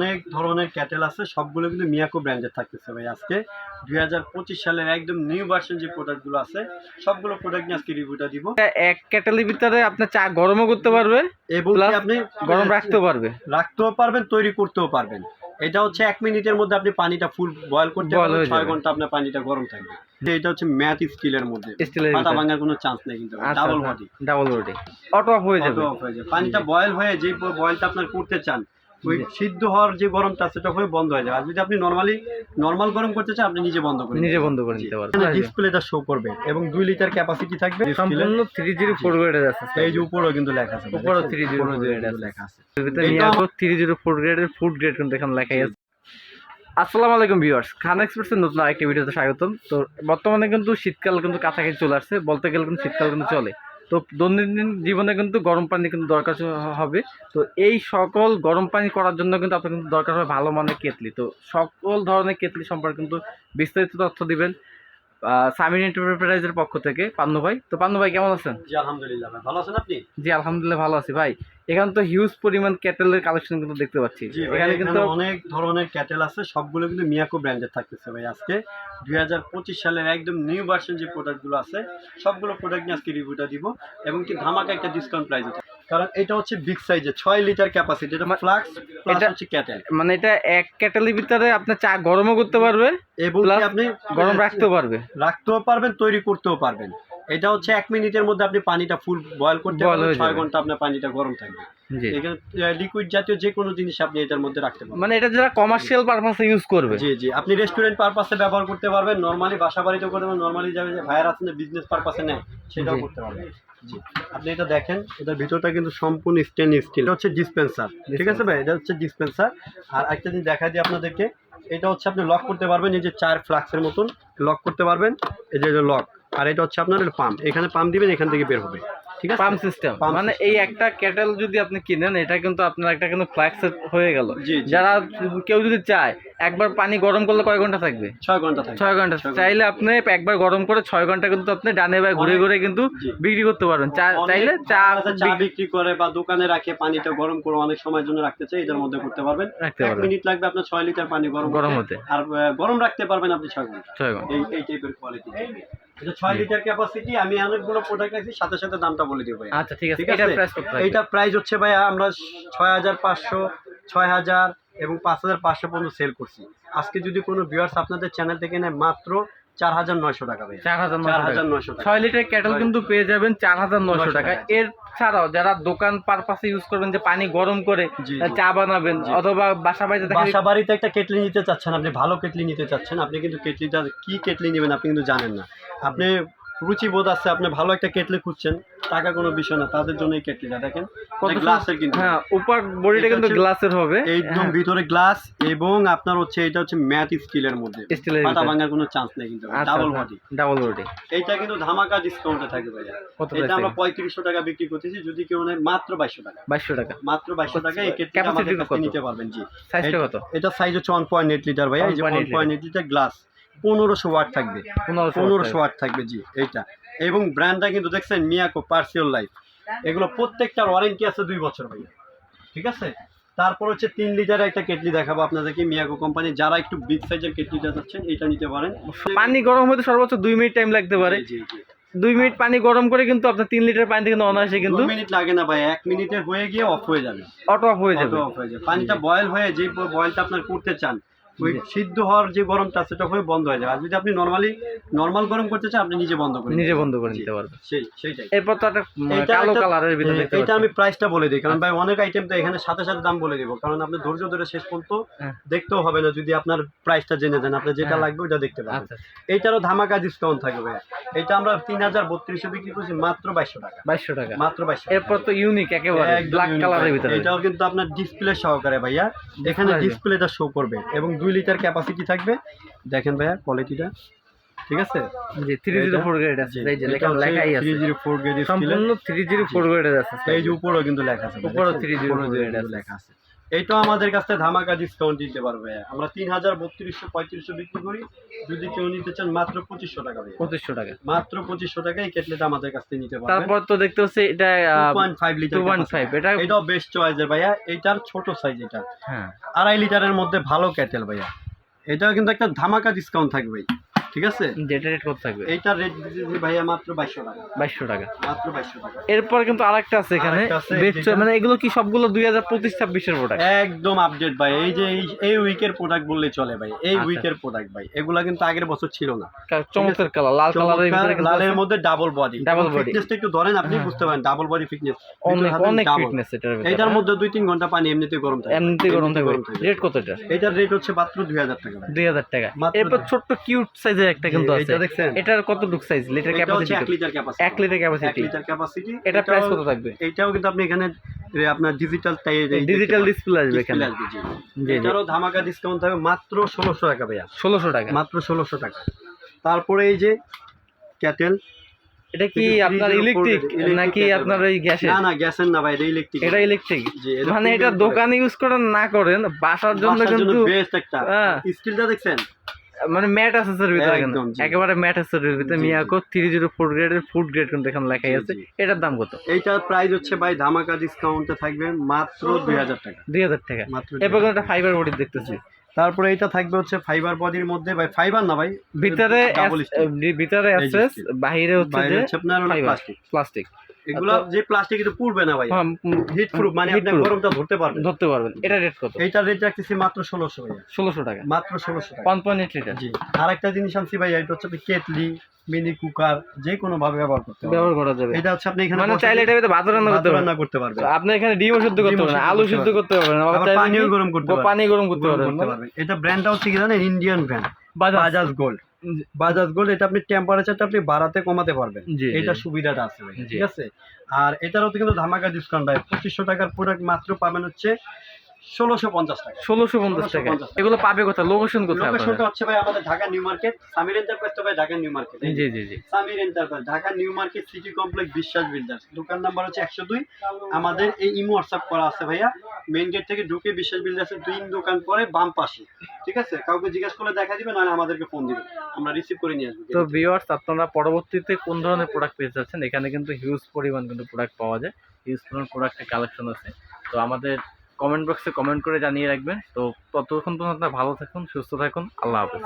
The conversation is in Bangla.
অনেক ধরনের ক্যাটেল আছে সবগুলো কিন্তু মিয়াকো ব্র্যান্ডের থাকতেছে ভাই আজকে। দুই হাজার পঁচিশ সালের একদম নিউ ভার্সন যে প্রোডাক্টগুলো আছে সবগুলো প্রোডাক্ট নিয়ে আজকে রিভিউটা দিব। এক ক্যাটেলের ভিতরে আপনার চা গরমও করতে পারবে এবং আপনি গরম রাখতেও পারবে। রাখতেও পারবেন তৈরি করতেও পারবেন। এটা হচ্ছে এক মিনিটের মধ্যে আপনি পানিটা ফুল বয়ল করতে পারবেন ছয় ঘণ্টা আপনার পানিটা গরম থাকবে। যে এটা হচ্ছে ম্যাথ স্টিলের মধ্যে। পাতা ভাঙার কোনো চান্স নেই কিন্তু double body double body auto off হয়ে যাবে। অফ হয়ে পানিটা বয়েল হয়ে যে বয়েলটা আপনার করতে চান ওই সিদ্ধ হওয়ার যে গরমটা আছে হয়ে বন্ধ হয়ে আর যদি আপনি নর্মালি নর্মাল গরম করতে চান আপনি নিজে বন্ধ করে নিজে বন্ধ করে নিতে পারবে ডিসপ্লেটা শো করবে এবং দুই লিটার ক্যাপাসিটি থাকবে সম্পূর্ণ থ্রি জিরো ফোর গ্রেডের আছে এই যে উপরেও কিন্তু লেখা আছে। উপরেও দেখছেন? 304 উপরেও grade লেখা আছে। থ্রি জিরো ফোর গ্রেডের ফুড গ্রেড কিন্তু এখানে লেখাই আছে। আসসালামু আলাইকুম ভিউয়ার্স খান এক্সপ্রেসের নতুন আরেকটি ভিডিওতে স্বাগতম। তো বর্তমানে কিন্তু শীতকাল কিন্তু কাছাকাছি চলে আসছে। বলতে গেলে কিন্তু শীতকাল কিন্তু চলে। তো দৈনন্দিন জীবনে কিন্তু গরম পানি কিন্তু দরকার হবে। তো এই সকল গরম পানি করার জন্য কিন্তু আপনার কিন্তু দরকার হবে ভালো মানের কেতলি তো সকল ধরনের কেটলি সম্পর্কে কিন্তু বিস্তারিত তথ্য দিবেন। সামিন এন্টারপ্রাইজের পক্ষ থেকে পান্নু ভাই। তো পান্নু ভাই কেমন আছেন? জি আলহামদুলিল্লাহ ভাই ভালো আছেন আপনি? জি আলহামদুলিল্লাহ ভালো আছি ভাই। এখানে তো হিউজ পরিমাণ ক্যাটেলের কালেকশন কিন্তু দেখতে পাচ্ছি। এখানে কিন্তু অনেক ধরনের ক্যাটেল আছে সবগুলো কিন্তু মিয়াকো ব্র্যান্ডের থাকতেছে ভাই আজকে। দুই হাজার পঁচিশ সালের একদম নিউ ভার্সন যে প্রোডাক্টগুলো আছে সবগুলো প্রোডাক্ট নিয়ে আজকে রিভিউটা দিব। এবং কি ধামাকা একটা ডিসকাউন্ট প্রাইস আছে কারণ এটা হচ্ছে বিগ সাইজে ছয় লিটার ক্যাপাসিটি এটা ফ্লাক্স এটা- হচ্ছে ক্যাটেল মানে এটা এক ক্যাটেলের ভিতরে আপনার চা গরমও করতে পারবে এবং আপনি গরম রাখতেও পারবে। রাখতেও পারবেন তৈরি করতেও পারবেন। এটা হচ্ছে এক মিনিটের মধ্যে আপনি পানিটা ফুল বয়ল করতে পারবেন ছয় ঘণ্টা আপনার পানিটা গরম থাকবে। এখানে লিকুইড জাতীয় যে কোনো জিনিস আপনি এটার মধ্যে রাখতে পারবেন। মানে এটা যারা কমার্শিয়াল পারপাসে ইউজ করবে। জি জি। আপনি রেস্টুরেন্ট পারপাসে ব্যবহার করতে পারবেন নর্মালি বাসা বাড়িতেও করতে পারবেন নর্মালি যাবে যে ভাইয়ার আছে বিজনেস পারপাসে নেয় সেটাও করতে পারবেন। জি। আপনি এটা দেখেন, এটার ভিতরটা কিন্তু সম্পূর্ণ স্টেনলেস স্টিল এটা হচ্ছে ডিসপেন্সার ঠিক আছে ভাই? এটা হচ্ছে ডিসপেন্সার আর একটা জিনিস দেখা দিই আপনাদেরকে, এটা হচ্ছে আপনি লক করতে পারবেন, এই যে চার ফ্লাক্সের মতন লক করতে পারবেন, এই যে লক আর এটা হচ্ছে আপনার পাম্প এখানে পাম্প দিবেন, এখান থেকে বের হবে। ঠিক আছে? পাম্প সিস্টেম মানে এই একটা যদি আপনি কিনেন এটা কিন্তু আপনার একটা কিন্তু ফ্ল্যাক্স হয়ে গেল। যারা কেউ যদি চায় একবার পানি গরম করলে কয় ঘণ্টা থাকবে? ছয় ঘণ্টা ছয় ঘণ্টা। চাইলে আপনি একবার গরম করে ছয় ঘণ্টা কিন্তু আপনি ডানে বাই ঘুরে ঘুরে কিন্তু বিক্রি করতে পারবেন। চাইলে চা চা বিক্রি করে বা দোকানে রাখে পানিটা গরম করে অনেক সময়ের জন্য রাখতে চাই এটার মধ্যে করতে পারবেন। এক মিনিট লাগবে আপনার ছয় লিটার পানি গরম গরম হতে। আর গরম রাখতে পারবেন আপনি ছয় ঘণ্টা। ছয় ঘণ্টা। এই টাইপের কোয়ালিটি এটা ছয় লিটার ক্যাপাসিটি আমি অনেকগুলো প্রোডাক্ট রাখছি সাথে সাথে দামটা বলে দিব ভাই আচ্ছা ঠিক আছে আছে? প্রাইস কত এটা প্রাইস হচ্ছে ভাই আমরা ছয় হাজার পাঁচশো ছয় হাজার এবং পাঁচ হাজার পাঁচশো পর্যন্ত সেল করছি। আজকে যদি কোনো ভিউয়ার্স আপনাদের চ্যানেল থেকে নেয় মাত্র চার হাজার নয়শো টাকা চার হাজার চার নশো হাজার টাকা নয়শো টাকা। ছয় লিটার ক্যাটেল কিন্তু পেয়ে যাবেন চার হাজার নশো টাকা। এর ছাড়াও যারা দোকান পারপাসে ইউজ করবেন যে পানি গরম করে। চা বানাবেন অথবা বাসা বাড়িতে বাসা বাড়িতে একটা কেটলি নিতে চাচ্ছেন আপনি ভালো কেটলি নিতে চাচ্ছেন আপনি কিন্তু কেটলিটা কি কেটলি নেবেন আপনি কিন্তু জানেন না। আপনি রুচি বোধ আছে আপনি ভালো একটা কেটলি খুঁজছেন টাকা কোনো বিষয় না তাদের জন্য এই কেটলিটা দেখেন কত গ্লাসের কিন্তু। হ্যাঁ উপর বডিটা কিন্তু গ্লাসের হবে। একদম ভিতরে গ্লাস এবং আপনার হচ্ছে এটা হচ্ছে ম্যাট স্টিলের মধ্যে। স্টিলের পাতা ভাঙার কোনো চান্স নেই কিন্তু। ডাবল বডি ডাবল বডি এইটা কিন্তু ধামাকা ডিসকাউন্টে থাকবে ভাইয়া। এটা আমরা থেকে? পঁয়ত্রিশশো টাকা বিক্রি করতেছি যদি কেউ নেয় মাত্র বাইশশো টাকা। বাইশশো টাকা। মাত্র বাইশশো টাকা এই কেটলিটা আমাদের কাছ? নিতে পারবেন জি। সাইজটা কত? এটা সাইজ হচ্ছে ওয়ান পয়েন্ট এইট লিটার ভাইয়া। এই যে 1.8 one point eight litre glass পনেরোশো ওয়াট থাকবে। পনেরোশো পনেরোশো ওয়াট থাকবে জি এইটা। এবং ব্র্যান্ডটা কিন্তু দেখছেন মিয়াকো পার্সিয়াল লাইফ এগুলো প্রত্যেকটার ওয়ারেন্টি আছে দুই বছর ভাইয়া। ঠিক আছে? তারপর হচ্ছে তিন লিটারের একটা কেটলি দেখাবো আপনাদেরকে মিয়াকো কোম্পানি যারা একটু বিগ সাইজের কেটলিটা চাচ্ছেন এটা নিতে পারেন। পানি গরম হতে সর্বোচ্চ দুই মিনিট টাইম লাগতে পারে। দুই মিনিট পানি গরম করে কিন্তু আপনার তিন লিটার পানি কিন্তু অনায়াসে কিন্তু মিনিট লাগে না ভাই এক মিনিটে হয়ে গিয়ে অফ হয়ে যাবে। অটো অফ হয়ে যাবে। Auto off হয়ে যাবে। পানিটা বয়েল হয়ে যে বয়েলটা আপনার করতে চান ওই সিদ্ধ হওয়ার যে গরমটা সেটা হয়ে বন্ধ হয়ে যাবে। আর যদি আপনি নর্মালি নর্মাল গরম করতে চান আপনি নিজে বন্ধ করে নিজে বন্ধ করে নিতে পারবে সেই সেইটাই। এরপর তো একটা কালো কালারের ভিতরে হ্যাঁ, এটা আমি প্রাইসটা বলে দিই কারণ ভাই অনেক আইটেম তো এখানে সাথে সাথে দাম বলে দিব কারণ আপনি ধৈর্য ধরে শেষ পর্যন্ত হ্যাঁ। দেখতেও হবে না যদি আপনার প্রাইসটা জেনে দেন আপনার যেটা হ্যাঁ। লাগবে ওটা দেখতে পাবেন। আচ্ছা এইটারও ধামাকা ডিসকাউন্ট থাকবে এটা আমরা তিন হাজার বত্রিশশো বিক্রি করছি মাত্র বাইশশো টাকা। বাইশশো টাকা। মাত্র বাইশশো এরপর তো ইউনিক একেবারে ব্ল্যাক কালারের ভিতরে। এটাও কিন্তু আপনার ডিসপ্লে সহকারে ভাইয়া। এখানে। ডিসপ্লেটা শো করবে এবং দুই লিটার ক্যাপাসিটি থাকবে। দেখেন ভাইয়া কোয়ালিটিটা ঠিক আছে? জি থ্রি জিরো ফোর গ্রেড আছে। এই যে লেখা লেখাই আছে। থ্রি জিরো ফোর গ্রেড সম্পূর্ণ থ্রি জিরো ফোর গ্রেডের আছে। এই যে উপরেও কিন্তু লেখা আছে। উপরেও থ্রি 304 উপরেও grade কিন্তু আছে। লেখা আছে। এইটাও আমাদের কাছে ধামাকা ডিসকাউন্ট দিতে পারবে। আমরা তিন হাজার বত্রিশশো পঁয়ত্রিশশো বিক্রি করি। যদি কেউ নিতে চান মাত্র পঁচিশশো টাকা পঁচিশশো টাকা। মাত্র পঁচিশশো টাকা এই কেটলেটা আমাদের কাছ থেকে নিতে পারবেন। তারপর তো দেখতে হচ্ছে এটা point five litre point five এটা এটাও বেস্ট চয়েসের ভাইয়া। এইটার ছোট সাইজ এটা। হ্যাঁ। আড়াই লিটারের মধ্যে ভালো ক্যাটেল ভাইয়া। এটাও কিন্তু একটা ধামাকা ডিসকাউন্ট থাকবে। ভাই ঠিক আছে? যেটা রেট কত থাকবে? এইটার রেট দিতেছি ভাইয়া মাত্র বাইশশো টাকা। বাইশশো টাকা। মাত্র টাকা। এরপর কিন্তু আরেকটা আছে এখানে। মানে এগুলো কি সবগুলো দুই হাজার পঁচিশ ছাব্বিশের প্রোডাক্ট একদম আপডেট ভাই। এই যে এই- উইকের প্রোডাক্ট বললে চলে ভাই। এই আচ্ছা। উইকের প্রোডাক্ট ভাই। এগুলা কিন্তু আগের বছর ছিল না। চমৎকার কালার লাল কালারের ভিতরে লালের মধ্যে ডাবল বডি body। ফিটনেসটা একটু ধরেন আপনি হ্যাঁ। বুঝতে পারেন ডাবল বডি ফিটনেস অনেক অনেক ফিটনেস এটার ভিতরে এটার মধ্যে দুই তিন ঘণ্টা পানি এমনিতে গরম থাকে। এমনিতে গরম থাকে। রেট কত এটা? এটার রেট হচ্ছে মাত্র দুই হাজার টাকা ভাই। দুই হাজার টাকা। এরপর ছোট্ট কিউট সাইজের একটা কিন্তু আছে। এটার কত ডুক সাইজ লিটার এটা হচ্ছে এক লিটার ক্যাপাসিটি এক লিটার এক ক্যাপাসিটি লিটার ক্যাপাসিটি এটা প্রাইস কত থাকবে? এটাও কিন্তু আপনি এখানে আপনার ডিজিটাল ডিজিটাল ডিসপ্লে আসবে এখানে। এটারও ধামাকা ডিসকাউন্ট থাকবে মাত্র ষোলোশো টাকা ভাইয়া। ষোলোশো টাকা। মাত্র ষোলোশো টাকা। তারপরে এই যে ক্যাটেল। এটা কি আপনার ইলেকট্রিক নাকি আপনার ওই গ্যাসের? না না গ্যাসের না ভাই এটা ইলেকট্রিক এটা ইলেকট্রিক মানে এটা দোকানে ইউজ করেন না করেন বাসার জন্য কিন্তু বেস্ট একটা। হ্যাঁ। স্টিলটা দেখছেন? মানে ম্যাট অ্যাসেসরির ভিতরে কিন্তু। একেবারে ম্যাট অ্যাসেসরির ভিতরে। মিয়াকো থ্রি জিরো ফোর গ্রেডের ফুড গ্রেড কিন্তু এখানে লেখাই আছে। এটার দাম কত? এইটার প্রাইস হচ্ছে ভাই ধামাকা ডিসকাউন্টে থাকবে মাত্র দুই হাজার টাকা। দুই হাজার টাকা। মাত্র এরপর একটা ফাইবার বডি দেখতেছি। তারপরে এটা থাকবে হচ্ছে ফাইবার বডির মধ্যে ভাই ফাইবার না ভাই ভিতরে ভিতরে অ্যাসেস বাইরে হচ্ছে যে আপনার প্লাস্টিক প্লাস্টিক এগুলো যে প্লাস্টিক কিন্তু পুড়বে না ভাই। হ্যাঁ, হিট প্রুফ মানে আপনি গরমটা ধরতে পারবেন। ধরতে পারবেন। এটা রেট কত? এইটার রেট রাখতেছি মাত্র ষোলোশো ভাইয়া। ষোলোশো টাকা। মাত্র ষোলোশো টাকা। ওয়ান পয়েন্ট এইট লিটার জি। আর একটা জিনিস আনছি ভাই এটা হচ্ছে কেটলি মিনি কুকার যে কোনো ভাবে ব্যবহার করতে ব্যবহার করা যাবে। এটা হচ্ছে আপনি এখানে মানে চাইলে এটা ভাত রান্না করতে পারবেন। রান্না করতে পারবেন। আপনি এখানে ডিমও সিদ্ধ করতে পারবেন আলু সিদ্ধ করতে পারবেন। আবার পানিও গরম করতে পারবেন। পানি গরম করতে গরম করতে পারবেন। এটা ব্র্যান্ডটা হচ্ছে কি জানেন? Indian brand Bajaj. Gold. Bajaj gold এটা আপনি টেম্পারেচারটা আপনি বাড়াতে কমাতে পারবেন। এটা সুবিধাটা আছে ভাই ঠিক আছে? আর এটারও কিন্তু ধামাকা ডিসকাউন্ট পঁচিশশো টাকার প্রোডাক্ট মাত্র পাবেন হচ্ছে ষোলোশো পঞ্চাশ টাকা। ষোলোশো পঞ্চাশ টাকা। এগুলো পাবে কোথায়? লোকেশন কোথায়? লোকেশনটা হচ্ছে ভাই আমাদের Dhaka new market Samir enterprise তো ভাই ঢাকা নিউ মার্কেট জি জি জি। Samir enterprise Dhaka new market city complex Biswas builders দোকান নাম্বার হচ্ছে একশো দুই। আমাদের এই ইমো হোয়াটসঅ্যাপ করা আছে ভাইয়া। মেইন গেট থেকে ঢুকে বিশ্বাস বিল্ডার্সের দুই দুকান পরে বাম পাশে। ঠিক আছে? কাউকে জিজ্ঞাসা করলে দেখা দিবে নাহলে আমাদেরকে ফোন দিবে। আমরা রিসিভ করে নিয়ে আসব তো ভিউয়ার্স আপনারা পরবর্তীতে কোন ধরনের প্রোডাক্ট পেয়ে যাচ্ছেন? এখানে কিন্তু হিউজ পরিমাণ কিন্তু প্রোডাক্ট পাওয়া যায়। হিউজ পরিমাণ প্রোডাক্টের কালেকশন আছে। তো আমাদের কমেন্ট বক্সে কমেন্ট করে জানিয়ে রাখবেন। তো ততক্ষণ পর্যন্ত আপনারা ভালো থাকুন সুস্থ থাকুন। আল্লাহ হাফেজ।